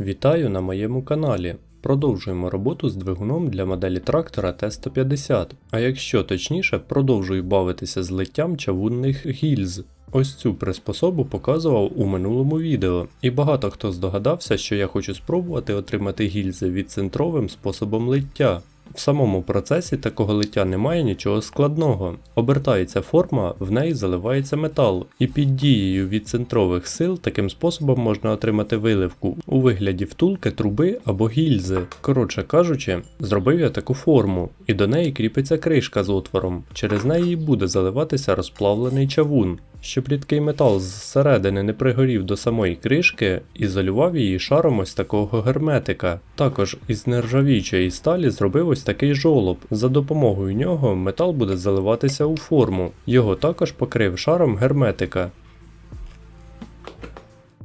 Вітаю на моєму каналі. Продовжуємо роботу з двигуном для моделі трактора Т-150, а якщо точніше, продовжую бавитися з литтям чавунних гільз. Ось цю приспособу показував у минулому відео, і багато хто здогадався, що я хочу спробувати отримати гільзи відцентровим способом лиття. В самому процесі такого лиття немає нічого складного. Обертається форма, в неї заливається метал, і під дією відцентрових сил таким способом можна отримати виливку у вигляді втулки, труби або гільзи. Коротше кажучи, зробив я таку форму, і до неї кріпиться кришка з отвором. Через неї буде заливатися розплавлений чавун. Щоб рідкий метал зсередини не пригорів до самої кришки, ізолював її шаром ось такого герметика. Також із нержавіючої сталі зробив ось такий жолоб. За допомогою нього метал буде заливатися у форму. Його також покрив шаром герметика.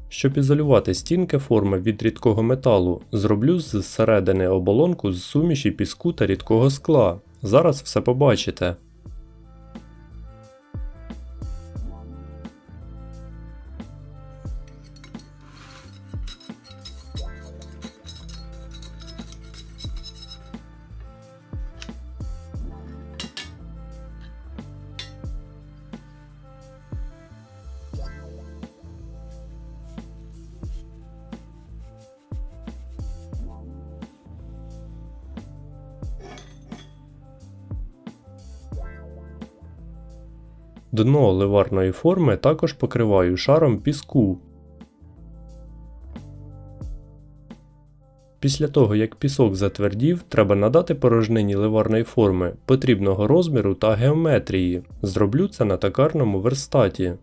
Щоб ізолювати стінки форми від рідкого металу, зроблю зсередини оболонку з суміші піску та рідкого скла. Зараз все побачите. Дно ливарної форми також покриваю шаром піску. Після того, як пісок затвердів, треба надати порожнині ливарної форми потрібного розміру та геометрії. Зроблю це на токарному верстаті.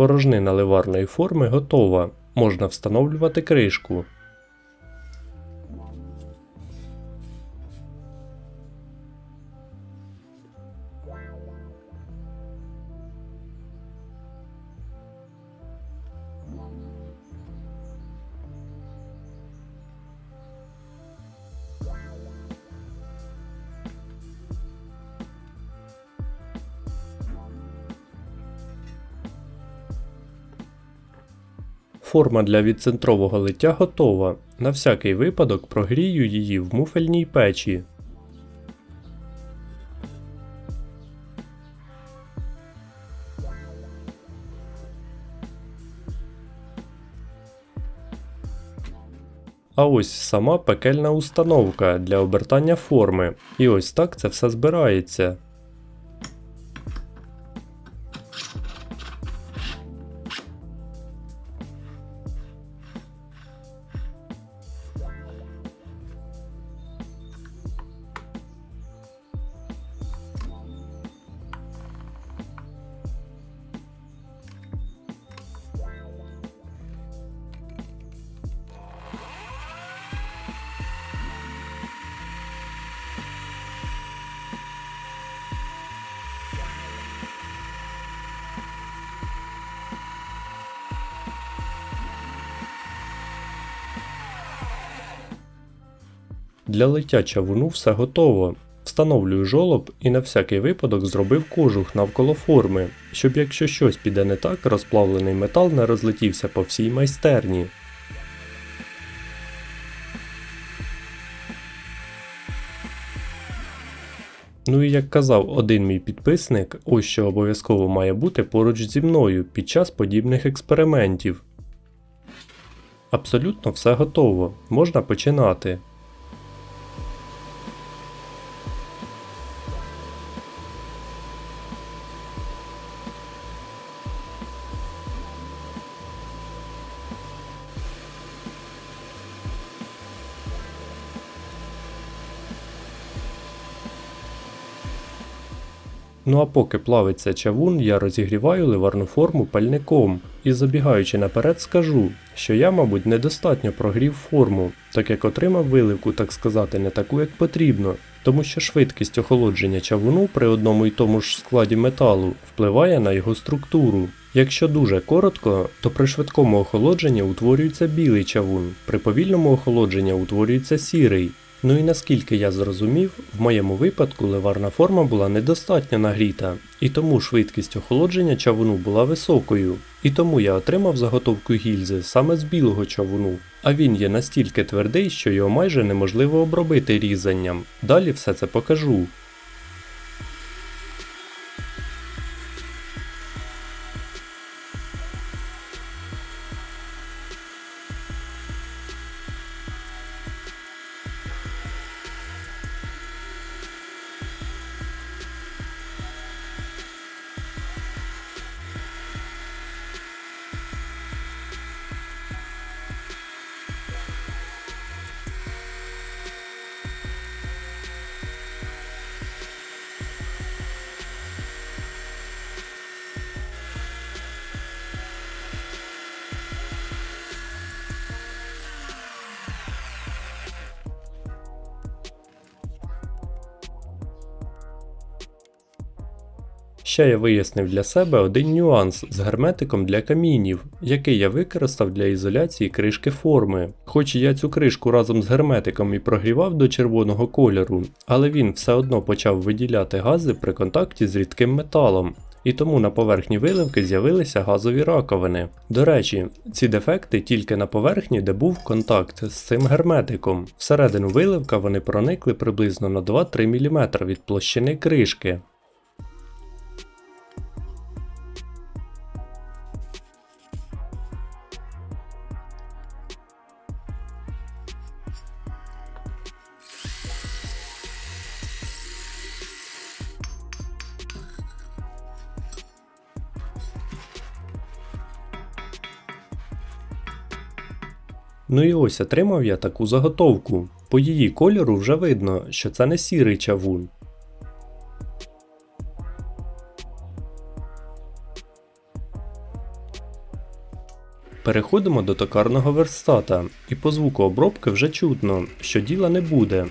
Порожнина ливарної форми готова. Можна встановлювати кришку. Форма для відцентрового лиття готова. На всякий випадок прогрію її в муфельній печі. А ось сама пекельна установка для обертання форми. І ось так це все збирається. Для лиття чавуну все готово. Встановлюю жолоб і на всякий випадок зробив кожух навколо форми, щоб якщо щось піде не так, розплавлений метал не розлетівся по всій майстерні. Ну і як казав один мій підписник, ось що обов'язково має бути поруч зі мною під час подібних експериментів. Абсолютно все готово, можна починати. Ну а поки плавиться чавун, я розігріваю ливарну форму пальником і забігаючи наперед скажу, що я, мабуть, недостатньо прогрів форму, так як отримав виливку, так сказати, не таку, як потрібно, тому що швидкість охолодження чавуну при одному і тому ж складі металу впливає на його структуру. Якщо дуже коротко, то при швидкому охолодженні утворюється білий чавун, при повільному охолодженні утворюється сірий. Ну і наскільки я зрозумів, в моєму випадку ливарна форма була недостатньо нагріта, і тому швидкість охолодження чавуну була високою. І тому я отримав заготовку гільзи саме з білого чавуну, а він є настільки твердий, що його майже неможливо обробити різанням. Далі все це покажу. Ще я вияснив для себе один нюанс з герметиком для камінів, який я використав для ізоляції кришки форми. Хоч я цю кришку разом з герметиком і прогрівав до червоного кольору, але він все одно почав виділяти гази при контакті з рідким металом. І тому на поверхні виливки з'явилися газові раковини. До речі, ці дефекти тільки на поверхні, де був контакт з цим герметиком. Всередину виливка вони проникли приблизно на 2-3 мм від площини кришки. Ну і ось отримав я таку заготовку. По її кольору вже видно, що це не сірий чавун. Переходимо до токарного верстата, і по звуку обробки вже чутно, що діла не буде.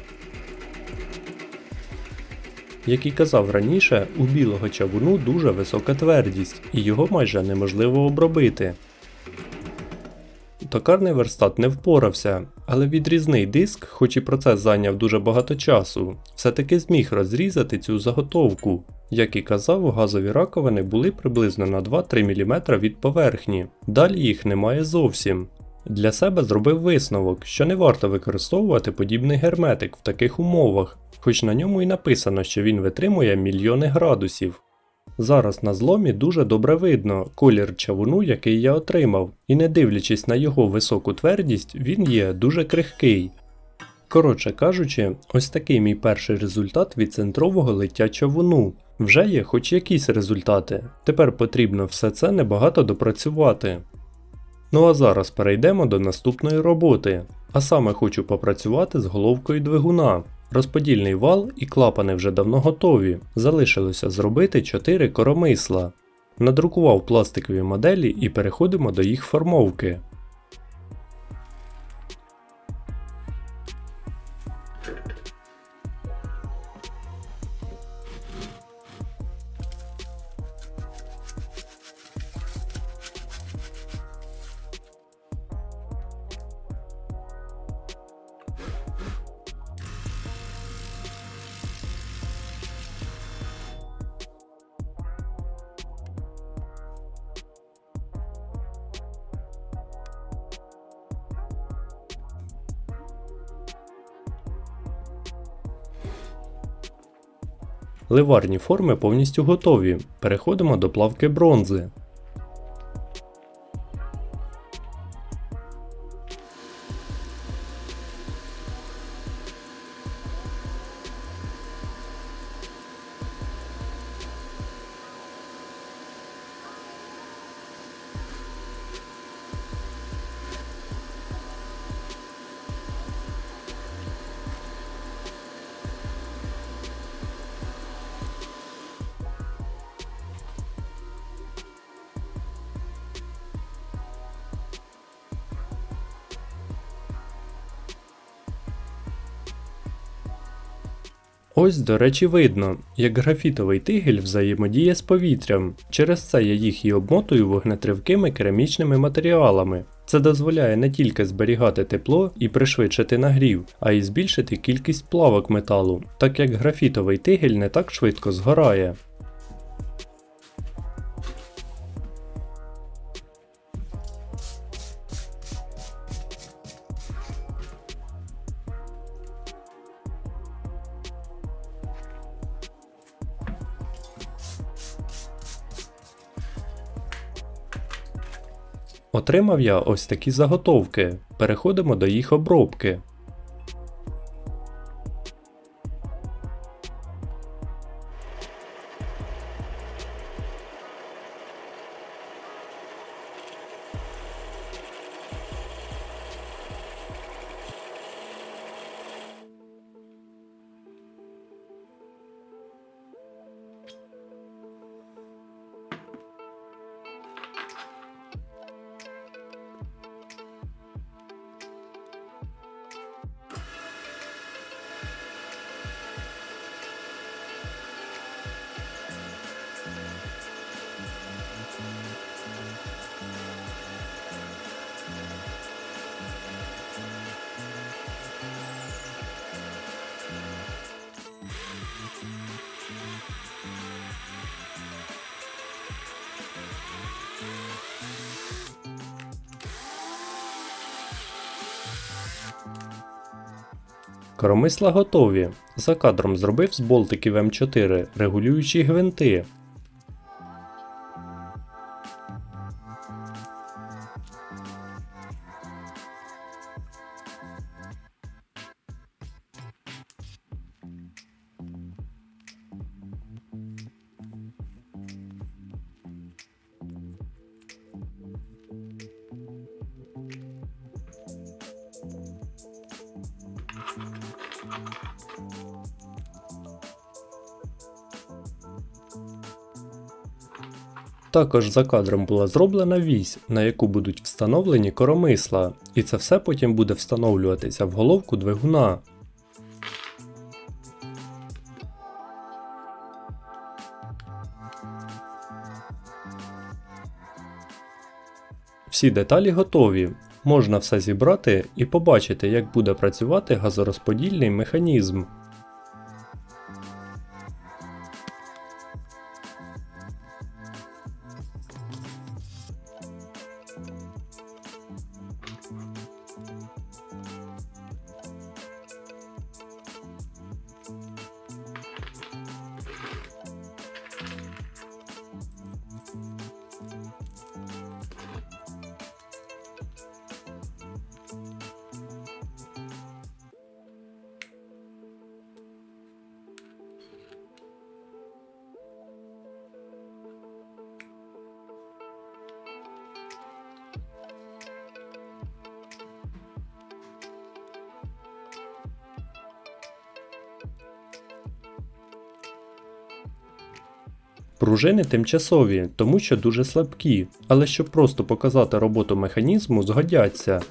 Як і казав раніше, у білого чавуну дуже висока твердість, і його майже неможливо обробити. Токарний верстат не впорався, але відрізний диск, хоч і процес зайняв дуже багато часу, все-таки зміг розрізати цю заготовку. Як і казав, газові раковини були приблизно на 2-3 мм від поверхні, далі їх немає зовсім. Для себе зробив висновок, що не варто використовувати подібний герметик в таких умовах, хоч на ньому і написано, що він витримує мільйони градусів. Зараз на зломі дуже добре видно колір чавуну, який я отримав, і не дивлячись на його високу твердість, він є дуже крихкий. Коротше кажучи, ось такий мій перший результат від центрового лиття чавуну. Вже є хоч якісь результати. Тепер потрібно все це небагато допрацювати. Ну а зараз перейдемо до наступної роботи. А саме хочу попрацювати з головкою двигуна. Розподільний вал і клапани вже давно готові. Залишилося зробити 4 коромисла. Надрукував пластикові моделі і переходимо до їх формовки. Ливарні форми повністю готові. Переходимо до плавки бронзи. Ось, до речі, видно, як графітовий тигель взаємодіє з повітрям. Через це я їх і обмотую вогнетривкими керамічними матеріалами. Це дозволяє не тільки зберігати тепло і пришвидшити нагрів, а й збільшити кількість плавок металу, так як графітовий тигель не так швидко згорає. Отримав я ось такі заготовки. Переходимо до їх обробки. Коромисла готові. За кадром зробив з болтиків М4 регулюючі гвинти. Також за кадром була зроблена вісь, на яку будуть встановлені коромисла, і це все потім буде встановлюватися в головку двигуна. Всі деталі готові. Можна все зібрати і побачити, як буде працювати газорозподільний механізм. Пружини тимчасові, тому що дуже слабкі, але щоб просто показати роботу механізму, згодяться.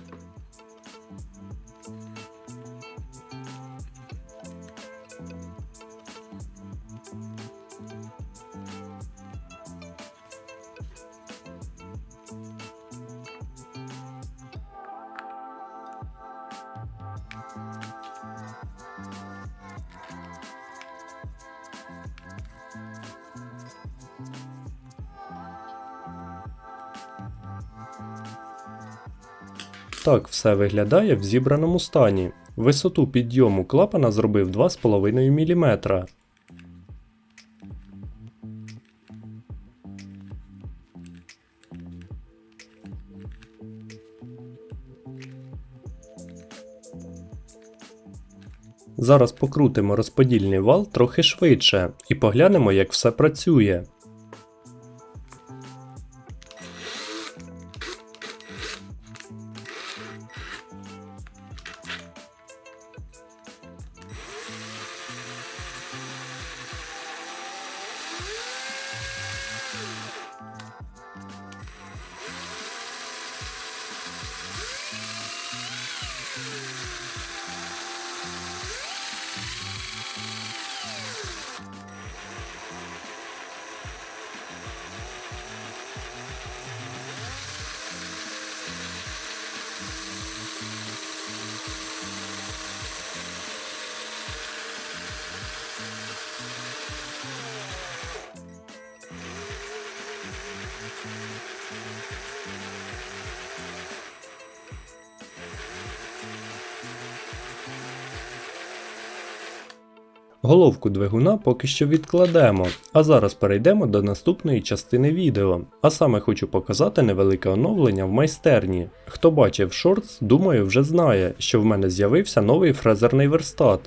так все виглядає в зібраному стані. Висоту підйому клапана зробив 2,5 мм. Зараз покрутимо розподільний вал трохи швидше і поглянемо, як все працює. Головку двигуна поки що відкладемо, а зараз перейдемо до наступної частини відео. А саме хочу показати невелике оновлення в майстерні. Хто бачив шортс, думаю, вже знає, що в мене з'явився новий фрезерний верстат.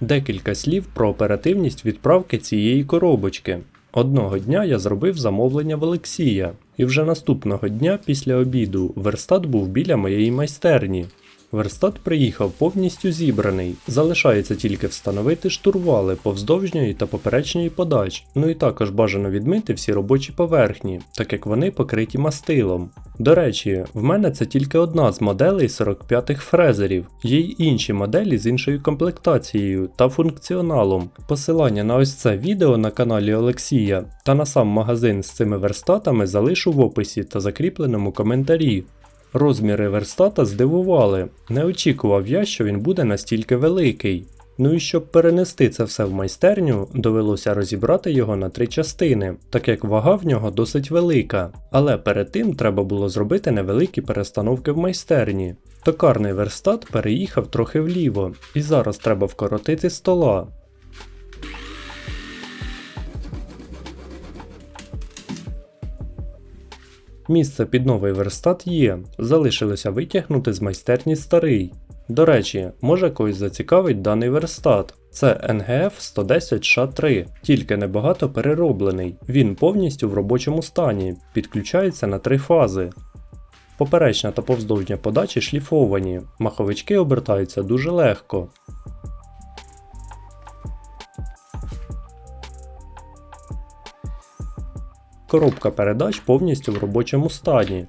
Декілька слів про оперативність відправки цієї коробочки. Одного дня я зробив замовлення в Олексія, і вже наступного дня після обіду верстат був біля моєї майстерні. Верстат приїхав повністю зібраний, залишається тільки встановити штурвали повздовжньої та поперечньої подач, ну і також бажано відмити всі робочі поверхні, так як вони покриті мастилом. До речі, в мене це тільки одна з моделей 45-х фрезерів, є й інші моделі з іншою комплектацією та функціоналом. Посилання на ось це відео на каналі Олексія та на сам магазин з цими верстатами залишу в описі та закріпленому коментарі. Розміри верстата здивували, не очікував я, що він буде настільки великий. Ну і щоб перенести це все в майстерню, довелося розібрати його на три частини, так як вага в нього досить велика. Але перед тим треба було зробити невеликі перестановки в майстерні. Токарний верстат переїхав трохи вліво, і зараз треба вкоротити стола. Місце під новий верстат є, залишилося витягнути з майстерні старий. До речі, може когось зацікавить даний верстат. Це NGF 110 sh 3 тільки небагато перероблений. Він повністю в робочому стані, підключається на три фази. Поперечна та повздовжня подачі шліфовані, маховички обертаються дуже легко. Коробка передач повністю в робочому стані.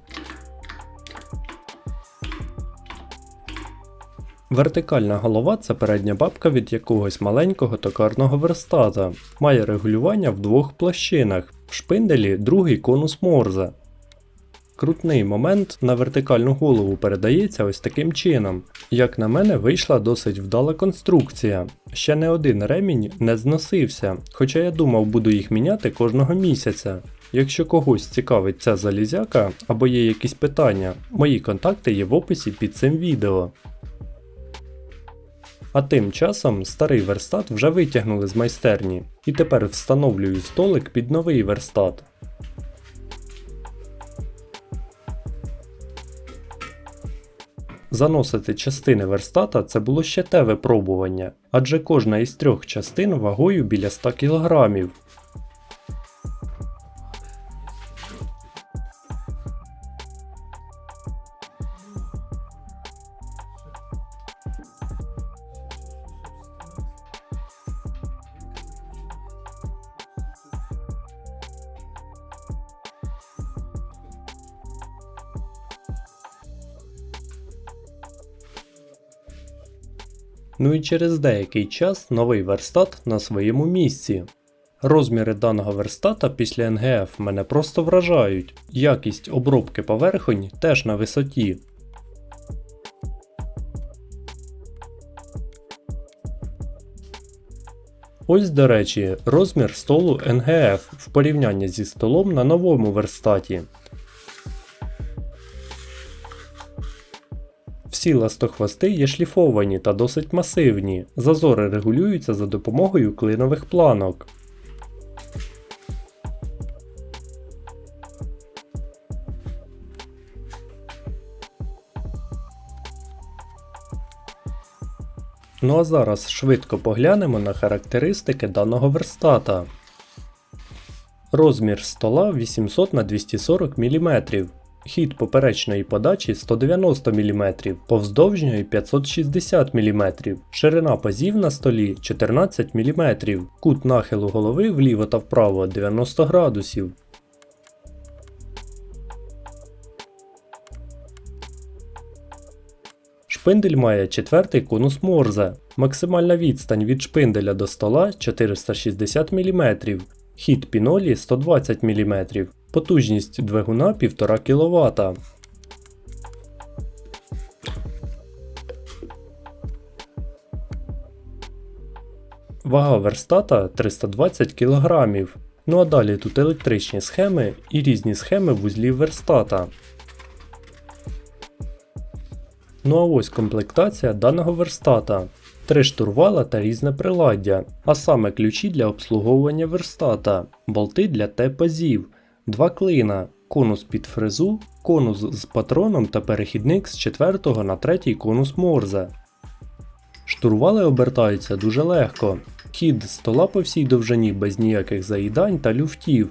Вертикальна голова це передня бабка від якогось маленького токарного верстата. Має регулювання в двох площинах. В шпинделі другий конус морзе. Крутний момент на вертикальну голову передається ось таким чином. Як на мене, вийшла досить вдала конструкція. Ще не один ремінь не зносився, хоча я думав буду їх міняти кожного місяця. Якщо когось цікавить ця залізяка або є якісь питання, мої контакти є в описі під цим відео. А тим часом старий верстат вже витягнули з майстерні, і тепер встановлюю столик під новий верстат. Заносити частини верстата це було ще те випробування, адже кожна із трьох частин вагою біля 100 кг. Ну і через деякий час новий верстат на своєму місці. Розміри даного верстата після НГФ мене просто вражають, якість обробки поверхонь теж на висоті. Ось, до речі, розмір столу НГФ в порівнянні зі столом на новому верстаті. Всі ластохвости є шліфовані та досить масивні, зазори регулюються за допомогою клинових планок. Ну а зараз швидко поглянемо на характеристики даного верстата. Розмір стола 800 на 240 мм. Хід поперечної подачі 190 мм, повздовжньої 560 мм, ширина пазів на столі 14 мм, кут нахилу голови вліво та вправо 90 градусів. Шпиндель має четвертий конус Морзе. Максимальна відстань від шпинделя до стола 460 мм, хід пінолі 120 мм, потужність двигуна 1,5 кВт. Вага верстата 320 кг. Ну а далі тут електричні схеми і різні схеми вузлів верстата. Ну а ось комплектація даного верстата. Три штурвала та різне приладдя, а саме ключі для обслуговування верстата, болти для Т-пазів, два клина, конус під фрезу, конус з патроном та перехідник з 4 на 3 конус Морзе. Штурвали обертаються дуже легко. Хід стола по всій довжині без ніяких заїдань та люфтів.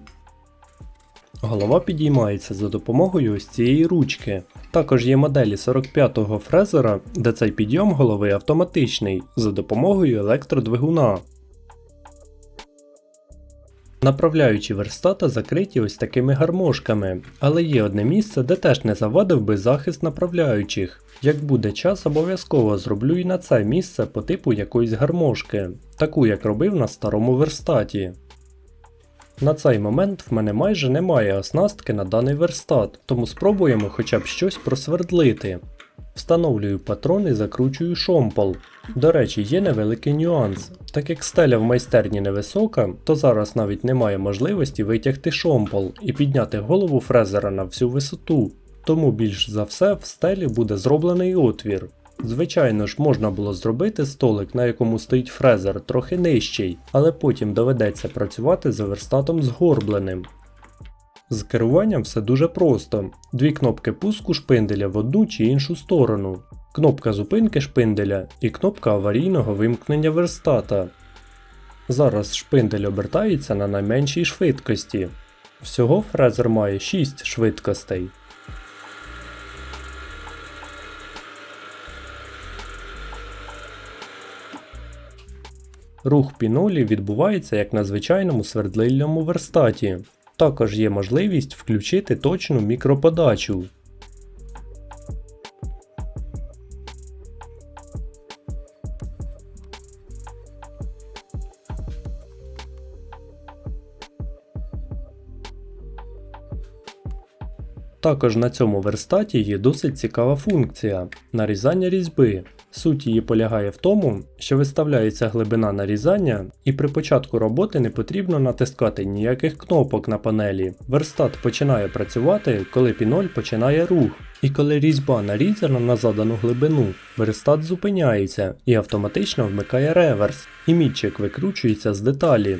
Голова підіймається за допомогою ось цієї ручки. Також є моделі 45-го фрезера, де цей підйом голови автоматичний за допомогою електродвигуна. Направляючі верстата закриті ось такими гармошками, але є одне місце, де теж не завадив би захист направляючих. Як буде час, обов'язково зроблю і на це місце по типу якоїсь гармошки, таку як робив на старому верстаті. На цей момент в мене майже немає оснастки на даний верстат, тому спробуємо хоча б щось просвердлити. Встановлюю патрон і закручую шомпол. До речі, є невеликий нюанс. Так як стеля в майстерні невисока, то зараз навіть немає можливості витягти шомпол і підняти голову фрезера на всю висоту, тому більш за все в стелі буде зроблений отвір. Звичайно ж, можна було зробити столик, на якому стоїть фрезер, трохи нижчий, але потім доведеться працювати за верстатом згорбленим. З керуванням все дуже просто: дві кнопки пуску шпинделя в одну чи іншу сторону, кнопка зупинки шпинделя і кнопка аварійного вимкнення верстата. Зараз шпиндель обертається на найменшій швидкості. Всього фрезер має 6 швидкостей. Рух пінолі відбувається як на звичайному свердлильному верстаті. Також є можливість включити точну мікроподачу. Також на цьому верстаті є досить цікава функція нарізання різьби. Суть її полягає в тому, що виставляється глибина нарізання, і при початку роботи не потрібно натискати ніяких кнопок на панелі. Верстат починає працювати, коли піноль починає рух. І коли різьба нарізана на задану глибину, верстат зупиняється і автоматично вмикає реверс, і мітчик викручується з деталі.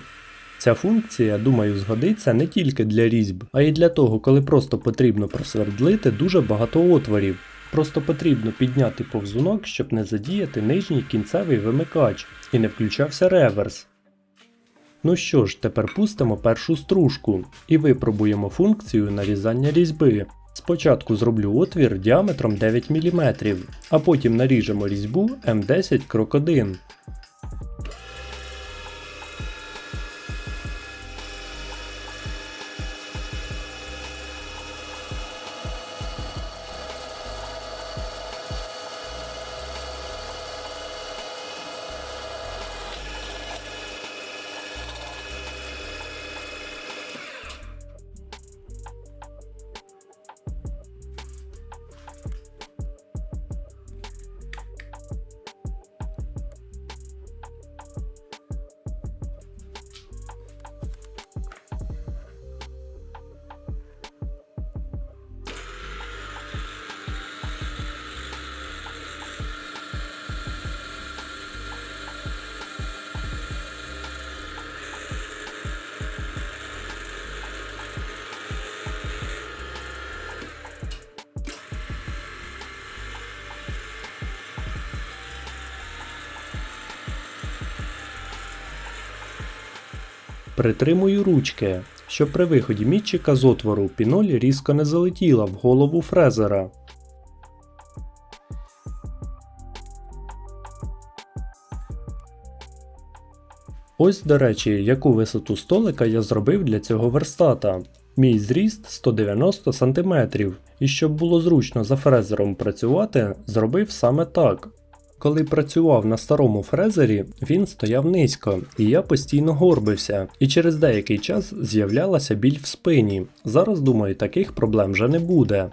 Ця функція, думаю, згодиться не тільки для різьб, а й для того, коли просто потрібно просвердлити дуже багато отворів. Просто потрібно підняти повзунок, щоб не задіяти нижній кінцевий вимикач і не включався реверс. Ну що ж, тепер пустимо першу стружку і випробуємо функцію нарізання різьби. Спочатку зроблю отвір діаметром 9 мм, а потім наріжемо різьбу М10 крок 1. Притримую ручки, щоб при виході мітчика з отвору піноль різко не залетіла в голову фрезера. Ось, до речі, яку висоту столика я зробив для цього верстата. Мій зріст 190 см, і щоб було зручно за фрезером працювати, зробив саме так. Коли працював на старому фрезері, він стояв низько, і я постійно горбився, і через деякий час з'являлася біль в спині. Зараз думаю, таких проблем вже не буде.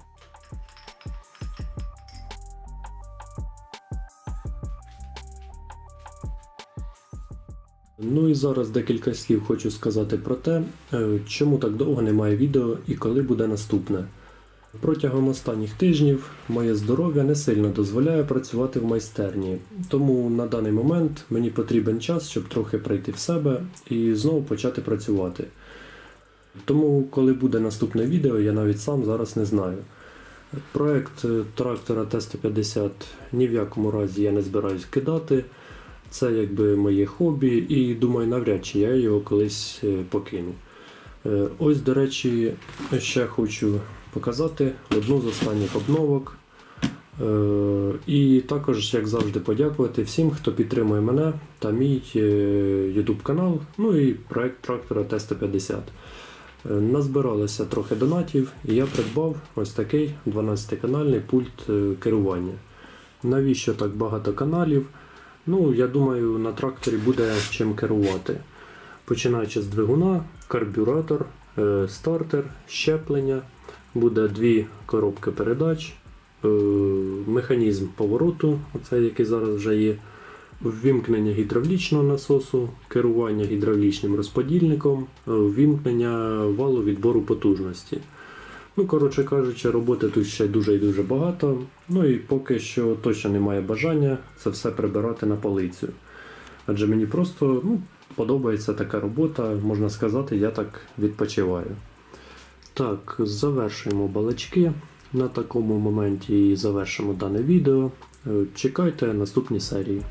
Ну і зараз декілька слів хочу сказати про те, е, чому так довго немає відео і коли буде наступне. Протягом останніх тижнів моє здоров'я не сильно дозволяє працювати в майстерні, тому на даний момент мені потрібен час, щоб трохи прийти в себе і знову почати працювати. Тому, коли буде наступне відео, я навіть сам зараз не знаю. Проект е, трактора Т-150 ні в якому разі я не збираюсь кидати. Це якби моє хобі, і думаю, навряд чи я його колись е, покину. Е, Ось, до речі, ще хочу показати одну з останніх обновок. Е, І також, як завжди, подякувати всім, хто підтримує мене та мій е, YouTube канал, ну і проект трактора Т-150. Е, Назбиралося трохи донатів, і я придбав ось такий 12-канальний пульт керування. Навіщо так багато каналів? Ну, я думаю, на тракторі буде чим керувати. Починаючи з двигуна, карбюратор, стартер, щеплення, буде дві коробки передач, е, механізм повороту, оцей, який зараз вже є, ввімкнення гідравлічного насосу, керування гідравлічним розподільником, е, ввімкнення валу відбору потужності. Ну, коротше кажучи, роботи тут ще дуже і дуже багато. Ну і поки що точно немає бажання це все прибирати на полицю. Адже мені просто ну, подобається така робота, можна сказати, я так відпочиваю. Так, завершуємо балачки. На такому моменті і завершимо дане відео. Е, Чекайте наступні серії.